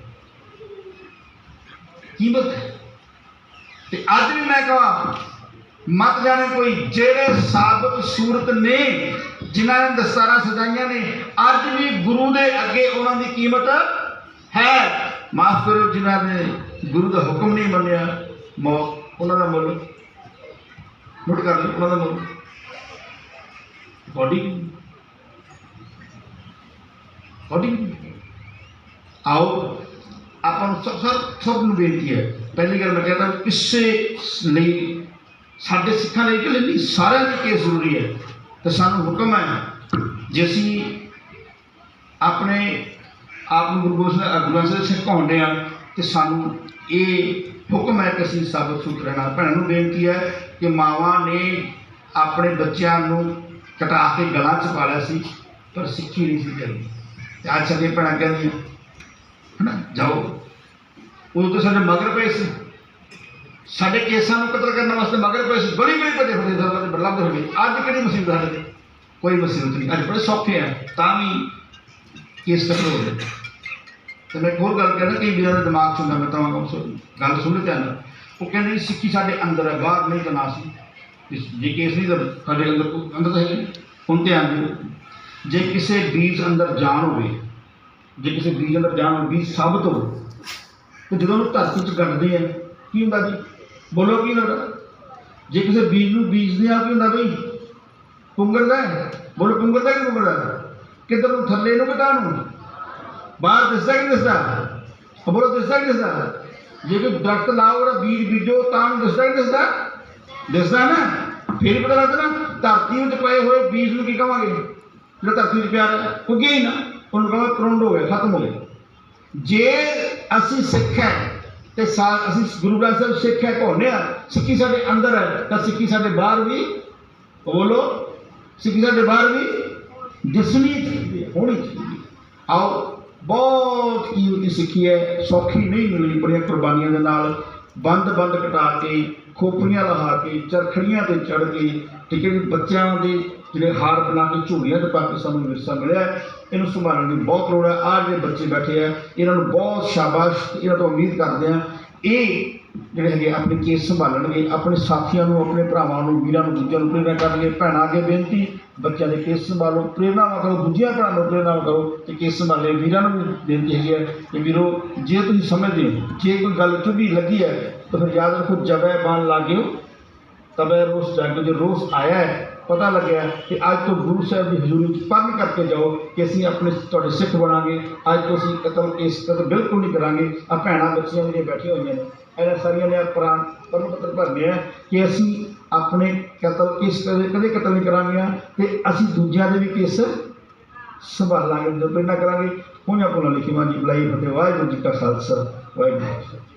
ਕੀਮਤ ਤੇ ਅੱਜ ਵੀ ਮੈਂ ਕਹਾਂ, ਮਤ ਜਾਣੇ ਕੋਈ, ਜਿਹੜੇ ਸਾਬਤ ਸੂਰਤ ਨੇ, ਜਿਨ੍ਹਾਂ ਨੇ ਦਸਤਾਰਾਂ ਸਜਾਈਆਂ ਨੇ, ਅੱਜ ਵੀ ਗੁਰੂ ਦੇ ਅੱਗੇ ਉਹਨਾਂ ਦੀ ਕੀਮਤ ਹੈ। ਮਾਫ ਕਰੋ ਜਿਨ੍ਹਾਂ ਨੇ ਗੁਰੂ ਦਾ ਹੁਕਮ ਨਹੀਂ ਮੰਨਿਆ, ਮੌਤ, ਉਹਨਾਂ ਦਾ ਮੁੱਲ। ਨੋਟ ਕਰ ਲਓ, ਉਹਨਾਂ ਦਾ ਮੁੱਲ। ਬੋਡੀ ਬੋਡੀ ਆਓ ਆਪਾਂ ਨੂੰ ਸਭ ਸਭ ਸਭ ਨੂੰ ਬੇਨਤੀ ਹੈ ਪਹਿਲੀ ਗੱਲ ਮੈਂ ਕਹਿੰਦਾ ਕਿਸੇ ਲਈ ਸਾਡੇ ਸਿੱਖਾਂ ਲਈ ਕਿ ਨਹੀਂ ਸਾਰਿਆਂ ਲਈ ਕੇਸ ਜ਼ਰੂਰੀ ਹੈ ਤੇ ਸਾਨੂੰ ਹੁਕਮ ਹੈ ਜੇ ਅਸੀਂ ਆਪਣੇ ਆਪ ਨੂੰ ਗੁਰੂ ਗੋਬਿੰਦ ਸਿੰਘ ਗੁਰੂ ਸਾਹਿਬ ਆ ਤੇ ਸਾਨੂੰ ਇਹ ਹੁਕਮ ਹੈ ਕਿ ਅਸੀਂ ਸਾਬਤ ਸੁਥ ਰਹਿਣਾ ਭੈਣਾਂ ਨੂੰ ਬੇਨਤੀ ਹੈ ਕਿ ਮਾਵਾਂ ਨੇ ਆਪਣੇ ਬੱਚਿਆਂ ਨੂੰ ਕਟਾ ਕੇ ਗਲਾਂ 'ਚ ਪਾ ਲਿਆ ਸੀ ਪਰ ਸਿੱਖੀ ਨਹੀਂ ਸੀ ਕਰੀ ਤੇ ਅੱਜ ਸਾਡੇ ਭੈਣਾਂ ਕਹਿੰਦੀਆਂ ਹਨਾ ਜਾਓ ਉਦੋਂ ਤਾਂ ਸਾਡੇ ਮਗਰ ਪਏ ਸੀ ਸਾਡੇ ਕੇਸਾਂ ਨੂੰ ਕਤਲ ਕਰਨ ਵਾਸਤੇ ਮਗਰ ਪਏ ਸੀ ਬੜੀ ਬੜੀ ਵੱਡੇ ਵੱਡੇ ਦਰਵਾਜ਼ੇ ਦੇ ਬਲੰਦ ਹੋ ਗਏ ਅੱਜ ਕਿਹੜੀ ਮੁਸੀਬਤ ਸਾਡੇ ਤੇ ਕੋਈ ਮੁਸੀਬਤ ਨਹੀਂ ਅੱਜ ਬੜੇ ਸੌਖੇ ਆ ਤਾਂ ਵੀ ਕੇਸ ਕਤਲ ਹੋ ਗਏ ਤੇ ਮੈਂ ਇੱਕ ਹੋਰ ਗੱਲ ਕਹਿੰਦਾ ਕਈ ਵੀਰਾਂ ਦੇ ਦਿਮਾਗ 'ਚ ਹੁੰਦਾ ਮੈਂ ਤਾਂ ਗੱਲ ਸੁਣ ਲਿਆ ਧਿਆਨ ਨਾਲ ਉਹ ਕਹਿੰਦੇ ਵੀ ਸਿੱਖੀ ਸਾਡੇ ਅੰਦਰ ਹੈ ਬਾਹਰ ਨਹੀਂ ਤਾਂ ਨਾ ਸੀ ਇਸ- ਜੇ ਕੇਸ ਨਹੀਂ ਤਾਂ ਸਾਡੇ ਅੰਦਰ ਕੋਈ- ਅੰਦਰ ਤਾਂ ਹੈ ਨਹੀਂ। ਹੁਣ ਧਿਆਨ ਦਿਓ ਜੇ ਕਿਸੇ ਬੀਜ ਅੰਦਰ ਜਾਨ ਹੋਵੇ, ਜੇ ਕਿਸੇ ਬੀਜ ਅੰਦਰ ਜਾਨ ਹੋਵੇ, ਬੀਜ ਸਾਬਤ ਹੋਵੇ, ਤੇ ਜਦੋਂ ਉਹਨੂੰ ਧਰਤੀ 'ਚ ਗੱਡਦੇ ਆ, ਕੀ ਹੁੰਦਾ ਜੀ? ਬੋਲੋ ਕੀ ਹੁੰਦਾ ਜੇ ਕਿਸੇ ਬੀਜ ਨੂੰ ਬੀਜਦੇ ਆ, ਕੀ ਹੁੰਦਾ ਬਈ? ਪੁੰਗਰਦਾ ਬੋਲੋ ਪੁੰਗਰਦਾ ਕਿ ਪੁੰਗਰਦਾ ਕਿੱਧਰ ਨੂੰ? ਥੱਲੇ ਨੂੰ ਕਿਤਾ ਨੂੰ? ਬਾਹਰ ਦਿਸਦਾ ਕਿ ਦਿਸਦਾ? ਬੋਲੋ ਦਿਸਦਾ ਕਿ ਦਿਸਦਾ? ਜੇ ਕੋਈ ਦਰਖਤ ਲਾਓ, ਉਹਦਾ ਬੀਜ ਬੀਜੋ, ਤਾਂ ਨੂੰ ਦਿਸਦਾ ਕਿ ਨਹੀਂ ਦਿਸਦਾ? ਦਿਸਦਾ ਨਾ? ਫਿਰ ਪਤਾ ਲੱਗਦਾ ਧਰਤੀ ਵਿੱਚ ਪਏ ਹੋਏ ਬੀਜ ਨੂੰ ਕੀ ਕਵਾਂਗੇ? ਜਿਹੜਾ ਧਰਤੀ ਵਿੱਚ ਪਿਆ ਹੈ ਉੱਗੇ ਹੀ ਨਾ, ਉਹਨੂੰ ਕਹਾਂਗੇ ਕਰੁੰਡ ਹੋ ਗਿਆ, ਖਤਮ ਹੋ ਗਿਆ। ਜੇ ਅਸੀਂ ਸਿੱਖ ਹੈ ਤੇ ਅਸੀਂ ਗੁਰੂ ਗ੍ਰੰਥ ਸਾਹਿਬ ਸਿੱਖ ਹੈ ਕਹੋਨੇ ਆ, ਸਿੱਖੀ ਸਾਡੇ ਅੰਦਰ ਹੈ, ਤਾਂ ਸਿੱਖੀ ਸਾਡੇ ਬਾਹਰ ਵੀ ਬੋਲੋ, ਸਿੱਖੀ ਸਾਡੇ ਬਾਹਰ ਵੀ ਦਿਸਣੀ ਚਾਹੀਦੀ ਹੈ, ਹੋਣੀ ਚਾਹੀਦੀ ਆਓ, ਬਹੁਤ ਕੀਮਤੀ ਸਿੱਖੀ ਹੈ, ਸੌਖੀ ਨਹੀਂ ਮਿਲੀ ਬੜੀਆਂ ਕੁਰਬਾਨੀਆਂ ਦੇ ਨਾਲ ਬੰਦ ਬੰਦ ਕਟਾ ਕੇ ਖੋਪਰੀਆਂ ਲਹਾ ਕੇ, ਚਰਖੜੀਆਂ ਤੇ ਚੜ ਕੇ ਠੀਕ ਹੈ ਬੱਚਿਆਂ ਦੇ ਜਿਹੜੇ ਹਾਰ ਬਣਾ ਕੇ ਝੂਲੀਆਂ ਤੇ ਪਾ ਕੇ ਸਾਨੂੰ ਵਿਰਸਾ ਮਿਲਿਆ ਇਹਨੂੰ ਸੰਭਾਲਣ ਦੀ ਬਹੁਤ ਲੋੜ ਹੈ। ਆਹ ਜਿਹੜੇ ਬੱਚੇ ਬੈਠੇ ਆ, ਇਹਨਾਂ ਨੂੰ ਬਹੁਤ ਸ਼ਾਬਾਸ਼ ਇਹਨਾਂ ਤੋਂ ਉਮੀਦ ਕਰਦੇ ਆ। ਇਹ ਜਿਹੜੇ ਹੈਗੇ ਆਪਣੇ ਕੇਸ ਸੰਭਾਲਣਗੇ, ਆਪਣੇ ਸਾਥੀਆਂ ਨੂੰ, ਆਪਣੇ ਭਰਾਵਾਂ ਨੂੰ, ਵੀਰਾਂ ਨੂੰ, ਦੂਜਿਆਂ ਨੂੰ ਪ੍ਰੇਰਨਾ ਕਰਨਗੇ। ਭੈਣਾਂ ਅੱਗੇ ਬੇਨਤੀ, ਬੱਚਿਆਂ ਦੇ ਕੇਸ ਸੰਭਾਲੋ ਪ੍ਰੇਰਨਾ ਕਰੋ, ਦੂਜਿਆਂ ਭੈਣਾਂ ਨੂੰ ਪ੍ਰੇਰਨਾ ਕਰੋ ਤੇ ਕੇਸ ਸੰਭਾਲੇ ਵੀਰਾਂ ਨੂੰ ਵੀ ਬੇਨਤੀ ਹੈਗੀ ਹੈ ਕਿ ਵੀਰੋ, ਜੇ ਤੁਸੀਂ ਸਮਝਦੇ ਹੋ, ਜੇ ਕੋਈ ਗੱਲ ਚੁਭੀ ਲੱਗੀ ਹੈ, ਤਾਂ ਫਿਰ ਯਾਦ ਰੱਖੋ, ਜਬੈ ਬਾਣ ਲਾਗਿਓ, ਤਬੈ ਰੋਸ ਜਾਗੋ, ਜੋ ਰੋਸ ਆਇਆ ਹੈ ਪਤਾ ਲੱਗਿਆ ਕਿ ਅੱਜ ਤੋਂ ਗੁਰੂ ਸਾਹਿਬ ਦੀ ਹਜ਼ੂਰੀ ਚ ਪਰਨ ਕਰਕੇ ਜਾਓ ਕਿ ਅਸੀਂ ਆਪਣੇ ਤੁਹਾਡੇ ਸਿੱਖ ਬਣਾਂਗੇ। ਅੱਜ ਤੋਂ ਅਸੀਂ ਕਤਲ ਇਸ ਕਤਲ ਬਿਲਕੁਲ ਨਹੀਂ ਕਰਾਂਗੇ। ਆ ਭੈਣਾਂ ਬੱਚੀਆਂ ਜਿਹੜੀਆਂ ਬੈਠੀਆਂ ਹੋਈਆਂ ਨੇ, ਇਹਨਾਂ ਸਾਰੀਆਂ ਨੇ ਪ੍ਰਾਣ ਪਰਮ ਪੱਤਰ ਭਰਨੇ ਆ ਕਿ ਅਸੀਂ ਆਪਣੇ ਕਤਲ ਇਸ ਕਦੇ ਕਦੇ ਕਤਲ ਨਹੀਂ ਕਰਾਂਗੇ ਤੇ ਅਸੀਂ ਦੂਜਿਆਂ ਦੇ ਵੀ ਕੇਸ ਸੰਭਾਲਾਂਗੇ ਜਦੋਂ ਪਹਿਲਾਂ ਕਰਾਂਗੇ। ਉਹਨਾਂ ਕੋਲ ਲਿਖੀ ਮਾਂ ਜੀ ਬੁਲਾਈ, ਫਤਿਹ ਵਾਹਿਗੁਰੂ ਜੀ ਕਾ ਖਾਲਸਾ, ਵਾਹਿਗੁਰੂ